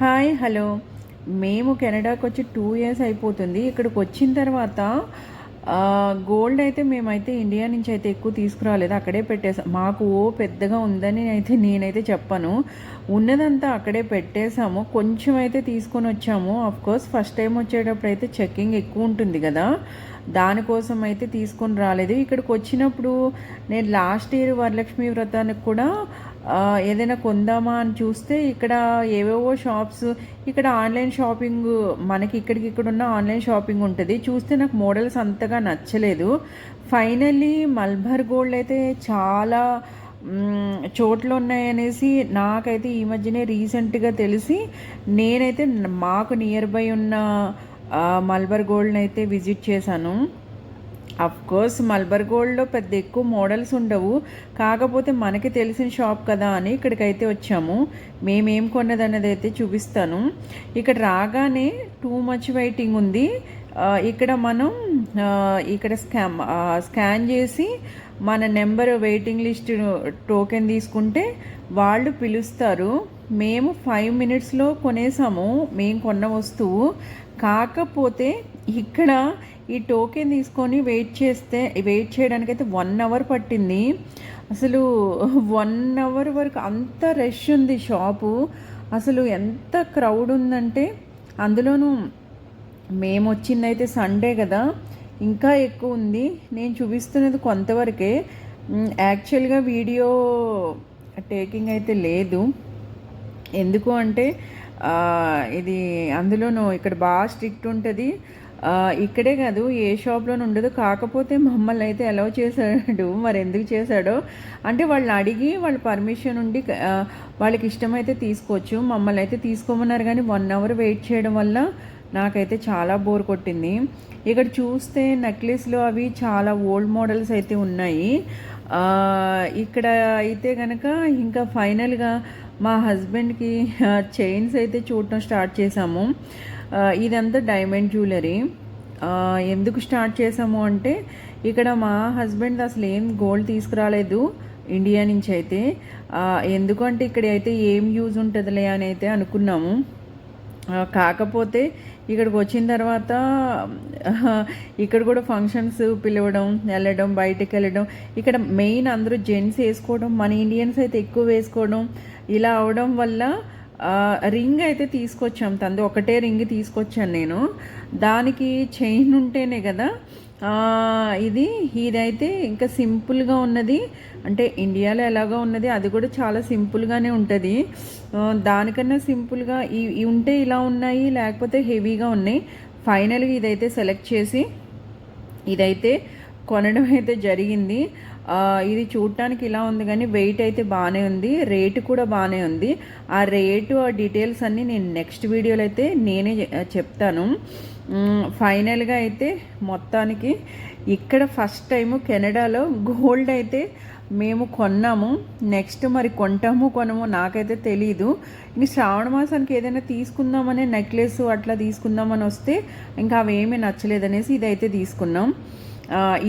Hi hello. మేము కెనడాకి వచ్చి two years అయిపోతుంది. ఇక్కడికి వచ్చిన తర్వాత గోల్డ్ అయితే మేమైతే ఇండియా నుంచి అయితే ఎక్కువ తీసుకురాలేదు. అక్కడే పెట్టేసాం. మాకు ఓ పెద్దగా ఉందని అయితే నేనైతే చెప్పను. ఉన్నదంతా అక్కడే పెట్టేసాము. కొంచెం అయితే తీసుకొని వచ్చాము అఫ్ కోర్స్ ఫస్ట్ టైం వచ్చేటప్పుడు అయితే చెక్కింగ్ ఎక్కువ ఉంటుంది కదా. దానికోసం అయితే తీసుకొని రాలేదు. ఇక్కడికి వచ్చినప్పుడు నేను లాస్ట్ ఇయర్ వరలక్ష్మి వ్రతానికి కూడా ఏదైనా కొందామా అని చూస్తే ఇక్కడ ఏవేవో షాప్స్ ఇక్కడ ఆన్లైన్ షాపింగ్ మనకి ఇక్కడికి ఇక్కడ ఉన్న ఆన్లైన్ షాపింగ్ ఉంటుంది. చూస్తే నాకు మోడల్స్ అంతగా నచ్చలేదు. ఫైనల్లీ మల్బర్ గోల్డ్ అయితే చాలా మ్, చోట్ల ఉన్నాయనేసి నాకైతే ఈ మధ్యనే రీసెంట్గా తెలిసి నేనైతే మాకు నియర్ బై ఉన్న మల్బర్ గోల్డ్ని అయితే విజిట్ చేశాను. కోర్స్ మల్బర్ గోల్డ్లో పెద్ద ఎక్కువ మోడల్స్ ఉండవు. కాకపోతే మనకి తెలిసిన షాప్ కదా అని ఇక్కడికైతే వచ్చాము. మేమేం కొన్నదన్నది అయితే చూపిస్తాను. ఇక్కడ రాగానే టూ మచ్ వెయిటింగ్ ఉంది. ఇక్కడ మనం ఇక్కడ స్కామ్ స్కాన్ చేసి మన నెంబర్ వెయిటింగ్ లిస్ట్ టోకెన్ తీసుకుంటే వాళ్ళు పిలుస్తారు. మేము ఫైవ్ మినిట్స్లో కొనేసాము. మేము కొన్న వస్తువు. కాకపోతే ఇక్కడ ఈ టోకెన్ తీసుకొని వెయిట్ చేస్తే వెయిట్ చేయడానికి అయితే వన్ అవర్ పట్టింది. అసలు వన్ అవర్ వరకు అంత రష్ ఉంది షాపు అసలు ఎంత క్రౌడ్ ఉందంటే అందులోనూ మేము వచ్చిందైతే సండే కదా. ఇంకా ఎక్కువ ఉంది. నేను చూపిస్తున్నది కొంతవరకే. యాక్చువల్గా వీడియో టేకింగ్ అయితే లేదు. ఎందుకు అంటే ఇది అందులోనూ ఇక్కడ బాగా స్ట్రిక్ట్ ఉంటుంది. ఇక్కడే కాదు ఏ షాప్లోనూ ఉండదు. కాకపోతే మమ్మల్ని అయితే అలౌ చేశాడు. మరి ఎందుకు చేశాడో? అంటే వాళ్ళని అడిగి వాళ్ళ పర్మిషన్ ఉండి వాళ్ళకి ఇష్టమైతే తీసుకోవచ్చు. మమ్మల్ని అయితే తీసుకోమన్నారు కానీ వన్ అవర్ వెయిట్ చేయడం వల్ల నాకైతే చాలా బోర్ కొట్టింది. ఇక్కడ చూస్తే నెక్లెస్లు అవి చాలా ఓల్డ్ మోడల్స్ అయితే ఉన్నాయి. ఇక్కడ అయితే కనుక ఇంకా ఫైనల్గా మా హస్బెండ్కి చైన్స్ అయితే చూడటం స్టార్ట్ చేసాము. ఇదంతా డైమండ్ జ్యువెలరీ. ఎందుకు స్టార్ట్ చేసాము అంటే ఇక్కడ మా హస్బెండ్ అసలు ఏం గోల్డ్ తీసుకురాలేదు ఇండియా నుంచి అయితే. ఎందుకంటే ఇక్కడ అయితే ఏం యూజ్ ఉంటుందిలే అని అయితే అనుకున్నాము. కాకపోతే ఇక్కడికి వచ్చిన తర్వాత ఇక్కడ కూడా ఫంక్షన్స్ పిలవడం వెళ్ళడం బయటకు వెళ్ళడం. ఇక్కడ మెయిన్ అందరూ జెంట్స్ వేసుకోవడం మన ఇండియన్స్ అయితే ఎక్కువ వేసుకోవడం. ఇలా అవడం వల్ల రింగ్ అయితే తీసుకొచ్చాం తంది. ఒకటే రింగ్ తీసుకొచ్చాను నేను. దానికి చైన్ ఉంటేనే కదా ఇది ఇదైతే ఇంకా సింపుల్గా ఉన్నది. అంటే ఇండియాలో ఎలాగో ఉన్నది అది కూడా చాలా సింపుల్గానే ఉంటుంది. దానికన్నా సింపుల్గా ఈ ఇవి ఉంటే ఇలా ఉన్నాయి లేకపోతే హెవీగా ఉన్నాయి. ఫైనల్గా ఇదైతే సెలెక్ట్ చేసి ఇదైతే కొనడం అయితే జరిగింది. ఇది చూడటానికి ఇలా ఉంది కానీ వెయిట్ అయితే బాగానే ఉంది. రేటు కూడా బాగానే ఉంది. ఆ రేటు ఆ డీటెయిల్స్ అన్నీ నేను నెక్స్ట్ వీడియోలో అయితే నేనే చెప్తాను. ఫైనల్గా అయితే మొత్తానికి ఇక్కడ ఫస్ట్ టైము కెనడాలో గోల్డ్ అయితే మేము కొన్నాము. నెక్స్ట్ మరి కొంటాము కొనము నాకైతే తెలీదు. ఇంక శ్రావణ మాసానికి ఏదైనా తీసుకుందామనే నెక్లెస్ అట్లా తీసుకుందామని వస్తే ఇంకా అవేమీ నచ్చలేదనేసి ఇదైతే తీసుకున్నాం.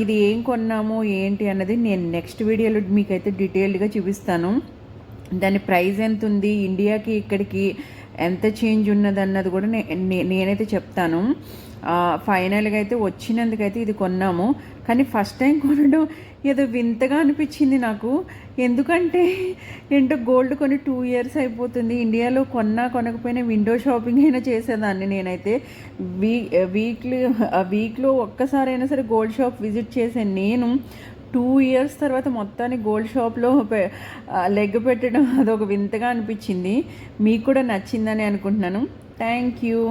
ఇది ఏం కొన్నాము ఏంటి అన్నది నేను నెక్స్ట్ వీడియోలో మీకైతే డీటెయిల్డ్గా చూపిస్తాను. దాని ప్రైస్ ఎంత ఉంది ఇండియాకి ఇక్కడికి ఎంత చేంజ్ ఉన్నది అన్నది కూడా నేను నేనైతే చెప్తాను. ఫైనల్గా అయితే వచ్చినందుకైతే ఇది కొన్నాము. కానీ ఫస్ట్ టైం కొనడం ఏదో వింతగా అనిపించింది నాకు. ఎందుకంటే ఏంటో గోల్డ్ కొని టూ ఇయర్స్ అయిపోతుంది. ఇండియాలో కొన్నా కొనకపోయినా విండో షాపింగ్ అయినా చేసేదాన్ని నేనైతే. వీ వీక్లీ వీక్లో ఒక్కసారైనా సరే గోల్డ్ షాప్ విజిట్ చేసే నేను. టూ ఇయర్స్ తర్వాత మొత్తాన్ని గోల్డ్ షాప్లో లెగ్ పెట్టడం అదొక వింతగా అనిపించింది. మీకు కూడా నచ్చిందని అనుకుంటున్నాను. Thank you.